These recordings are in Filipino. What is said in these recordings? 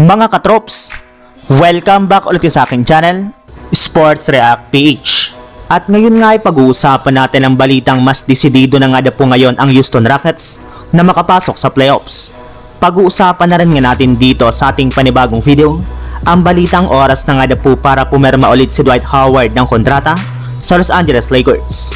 Mga katrops, welcome back ulit sa aking channel, Sports React PH. At ngayon nga ay pag-uusapan natin ang balitang mas desidido na nga na po ngayon ang Houston Rockets na makapasok sa playoffs. Pag-uusapan na rin nga natin dito sa ating panibagong video, ang balitang oras na nga na po para pumerma ulit si Dwight Howard ng kontrata sa Los Angeles Lakers.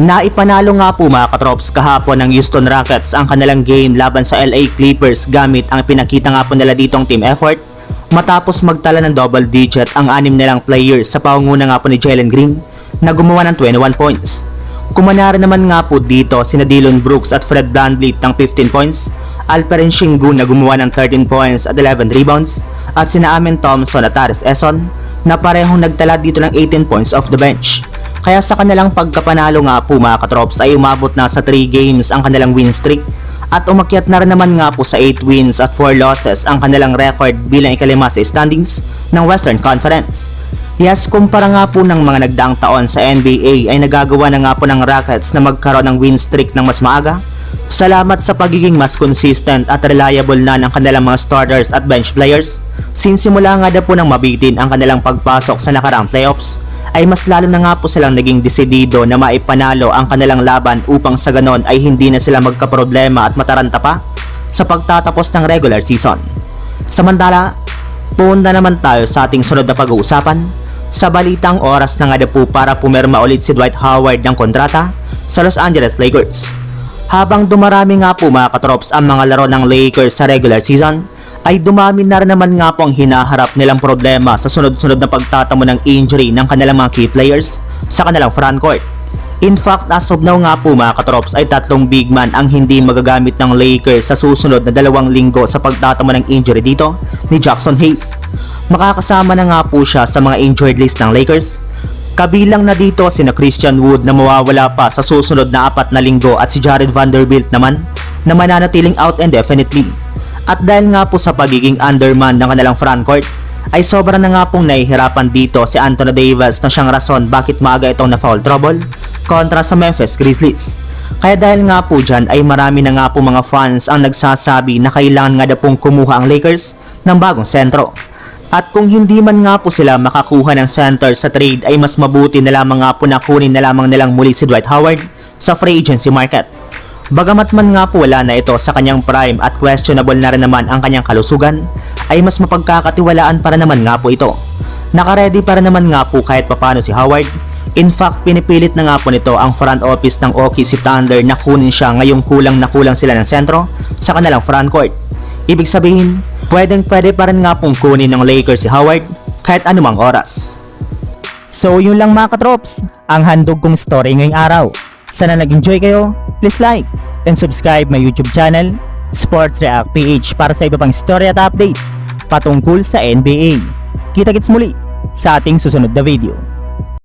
Naipanalo nga po mga katrops kahapon ng Houston Rockets ang kanilang game laban sa LA Clippers gamit ang pinakita nga po nila ditong team effort matapos magtala ng double digit ang anim nilang players sa pangunguna nga po ni Jalen Green na gumawa ng 21 points. Kumanara naman nga po dito sina Dillon Brooks at Fred VanVleet ng 15 points, Alperen Shingun na gumawa ng 13 points at 11 rebounds, at sina Amen Thompson at Taris Eson na parehong nagtala dito ng 18 points off the bench. Kaya sa kanilang pagkapanalo nga po mga katrops ay umabot na sa 3 games ang kanilang win streak at umakyat na rin naman nga po sa 8 wins at 4 losses ang kanilang record bilang ikalima sa standings ng Western Conference. Yes, kumpara nga po ng mga nagdaang taon sa NBA ay nagagawa na nga po ng Rockets na magkaroon ng win streak ng mas maaga. Salamat sa pagiging mas consistent at reliable na ng kanilang mga starters at bench players. Since simula nga na po ng mabitin ang kanilang pagpasok sa nakaraang playoffs, ay mas lalo na nga po silang naging desidido na maipanalo ang kanilang laban upang sa ganon ay hindi na sila magkaproblema at mataranta pa sa pagtatapos ng regular season. Samantala, punta naman tayo sa ating sunod na pag-uusapan sa balitang oras na nga na po para pumirma ulit si Dwight Howard ng kontrata sa Los Angeles Lakers. Habang dumarami nga po mga katrops ang mga laro ng Lakers sa regular season, ay dumami na rin naman nga po ang hinaharap nilang problema sa sunod-sunod na pagtatamo ng injury ng kanilang mga key players sa kanilang frontcourt. In fact, as of now nga po mga katrops ay tatlong big man ang hindi magagamit ng Lakers sa susunod na dalawang linggo sa pagtatamo ng injury dito ni Jackson Hayes. Makakasama na nga po siya sa mga injured list ng Lakers. Kabilang na dito sina Christian Wood na mawawala pa sa susunod na apat na linggo at si Jared Vanderbilt naman na mananatiling out indefinitely. At dahil nga po sa pagiging underman ng kanilang frontcourt, ay sobra na nga pong nahihirapan dito si Anthony Davis na siyang rason bakit maaga itong na-foul trouble kontra sa Memphis Grizzlies. Kaya dahil nga po dyan ay marami na nga po mga fans ang nagsasabi na kailangan nga na pong kumuha ang Lakers ng bagong sentro. At kung hindi man nga po sila makakuha ng center sa trade ay mas mabuti na lamang nga po na kunin na lamang nilang muli si Dwight Howard sa free agency market. Bagamat man nga po wala na ito sa kanyang prime at questionable na rin naman ang kanyang kalusugan, ay mas mapagkakatiwalaan para naman nga po ito. Nakaredy para naman nga po kahit papano si Howard. In fact, pinipilit na nga po nito ang front office ng OKC Thunder na kunin siya ngayong kulang na kulang sila ng sentro sa kanilang frontcourt. Ibig sabihin, pwedeng pwede pa rin nga pong kunin ng Lakers si Howard kahit anumang oras. So yun lang mga katrops, ang handog kong story ngayong araw. Sana nag-enjoy kayo, please like and subscribe my YouTube channel, Sports React PH para sa iba pang story at update patungkol sa NBA. Kita-kits muli sa ating susunod na video.